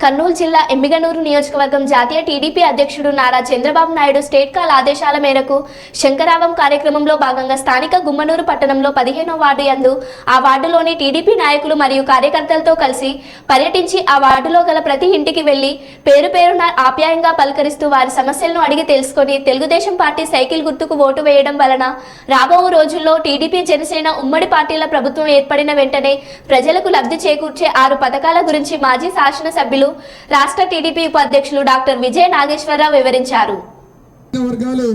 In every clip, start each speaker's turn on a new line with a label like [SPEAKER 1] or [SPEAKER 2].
[SPEAKER 1] కర్నూలు జిల్లా ఎమ్మిగనూరు నియోజకవర్గం జాతీయ టీడీపీ అధ్యక్షుడు నారా చంద్రబాబు నాయుడు స్టేట్ కాల్ ఆదేశాల మేరకు శంకరావం కార్యక్రమంలో భాగంగా స్థానిక గుమ్మనూరు పట్టణంలో పదిహేనో వార్డు యందు ఆ వార్డులోని టీడీపీ నాయకులు మరియు కార్యకర్తలతో కలిసి పర్యటించి ఆ వార్డులో గల ప్రతి ఇంటికి వెళ్ళి పేరు పేరున ఆప్యాయంగా పలకరిస్తూ వారి సమస్యలను అడిగి తెలుసుకొని తెలుగుదేశం పార్టీ సైకిల్ గుర్తుకు ఓటు వేయడం వలన రాబో రోజుల్లో టీడీపీ జనసేన ఉమ్మడి పార్టీల ప్రభుత్వం ఏర్పడిన వెంటనే ప్రజలకు లబ్ధి చేకూర్చే ఆరు పథకాల గురించి మాజీ శాసనసభ్యులు రాష్ట్ర టీడీపీ ఉపాధ్యక్షులు డాక్టర్ విజయ నాగేశ్వరరావు వివరించారు.
[SPEAKER 2] వర్గాలు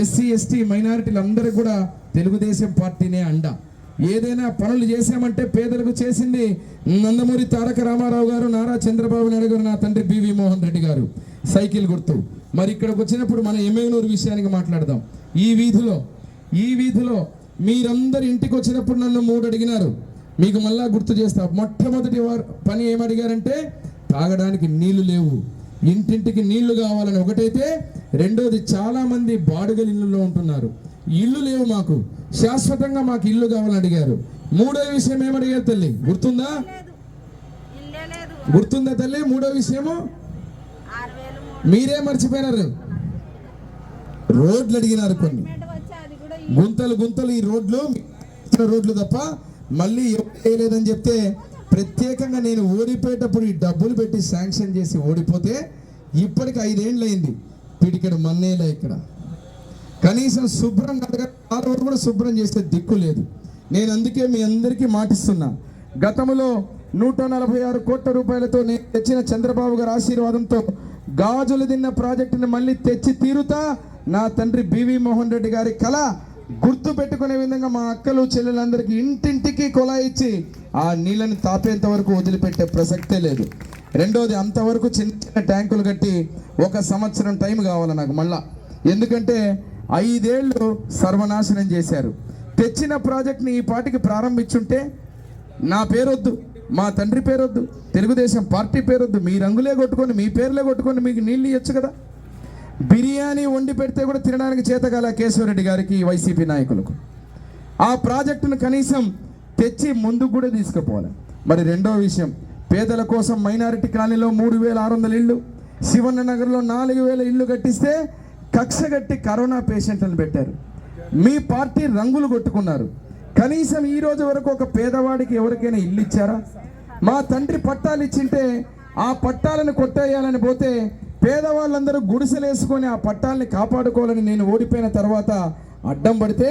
[SPEAKER 2] ఎస్సీ ఎస్టీ మైనారిటీలు అందరూ కూడా తెలుగుదేశం పార్టీనే అండ. ఏదైనా పనులు చేశామంటే పేదలకు చేసింది నందమూరి తారక రామారావు గారు నారా చంద్రబాబు నాయుడు గారు నా తండ్రి బివి మోహన్ రెడ్డి గారు. సైకిల్ గుర్తు. మరి ఇక్కడికి వచ్చినప్పుడు మన ఎమ్మెగనూరు విషయానికి మాట్లాడదాం. ఈ వీధిలో ఈ వీధిలో మీరందరు ఇంటికి వచ్చినప్పుడు నన్ను మూడు అడిగినారు. మీకు మళ్ళా గుర్తు చేస్తా. మొట్టమొదటి వారు పని ఏమడిగారంటే తాగడానికి నీళ్ళు లేవు. ఇంటింటికి నీళ్ళు కావాలని ఒకటైతే రెండోది చాలా మంది బాడుగల ఇళ్ళలో ఉంటున్నారు. ఇల్లు లేవు మాకు. శాశ్వతంగా మాకు ఇల్లు కావాలని అడిగారు. మూడో విషయం ఏమడిగారు తల్లి? గుర్తుందా? గుర్తుందా తల్లి? మూడో విషయము? మీరే మర్చిపోయినారు. రోడ్లు అడిగినారు కొన్ని. గుంతలు గుంతలు ఈ రోడ్లు. రోడ్లు తప్ప మళ్ళీ ఎప్పుడు వేయలేదని చెప్తే ప్రత్యేకంగా నేను ఓడిపోయేటప్పుడు ఈ డబ్బులు పెట్టి శాంక్షన్ చేసి ఓడిపోతే ఇప్పటికి ఐదేళ్ళు అయింది పిడికెడు మన్నేలే ఇక్కడ. కనీసం శుభ్రం కడగ ఆ రోజు కూడా శుభ్రం చేసే దిక్కు లేదు. నేను అందుకే మీ అందరికీ మాటిస్తున్నా. గతంలో నూట నలభై ఆరు కోట్ల రూపాయలతో నేను తెచ్చిన చంద్రబాబు గారి ఆశీర్వాదంతో గాజులు తిన్న ప్రాజెక్టుని మళ్ళీ తెచ్చి తీరుతా నా తండ్రి బివి మోహన్ రెడ్డి గారి కళ గుర్తు పెట్టుకునే విధంగా మా అక్కలు చెల్లెలందరికీ ఇంటింటికి కొలా ఇచ్చి ఆ నీళ్ళని తాపేంత వరకు వదిలిపెట్టే ప్రసక్తే లేదు. రెండోది అంతవరకు చిన్న చిన్న ట్యాంకులు కట్టి ఒక సంవత్సరం టైం కావాలి నాకు మళ్ళా. ఎందుకంటే ఐదేళ్ళు సర్వనాశనం చేశారు. తెచ్చిన ప్రాజెక్ట్ని ఈ పాటికి ప్రారంభించుంటే నా పేరొద్దు మా తండ్రి పేరొద్దు తెలుగుదేశం పార్టీ పేరొద్దు. మీ రంగులే కొట్టుకొని మీ పేర్లే కొట్టుకొని మీకు నీళ్ళు ఇవ్వచ్చు కదా? బిర్యానీ వండి పెడితే కూడా తినడానికి చేతగాల కేశవరెడ్డి గారికి వైసీపీ నాయకులకు. ఆ ప్రాజెక్టును కనీసం తెచ్చి ముందుకు కూడా తీసుకుపోవాలి మరి రెండో విషయం పేదల కోసం మైనారిటీ కాలనీలో మూడు వేల ఆరు వందల ఇళ్ళు శివన్న నగర్లో నాలుగు వేల ఇళ్ళు కట్టిస్తే కక్ష కట్టి కరోనా పేషెంట్లను పెట్టారు. మీ పార్టీ రంగులు కొట్టుకున్నారు. కనీసం ఈ రోజు వరకు ఒక పేదవాడికి ఎవరికైనా ఇల్లు ఇచ్చారా? మా తండ్రి పట్టాలు ఇచ్చింటే ఆ పట్టాలను కొట్టేయాలని పోతే పేదవాళ్ళందరూ గుడిసెలేసుకొని ఆ పట్టాలని కాపాడుకోవాలని నేను ఓడిపోయిన తర్వాత అడ్డం పడితే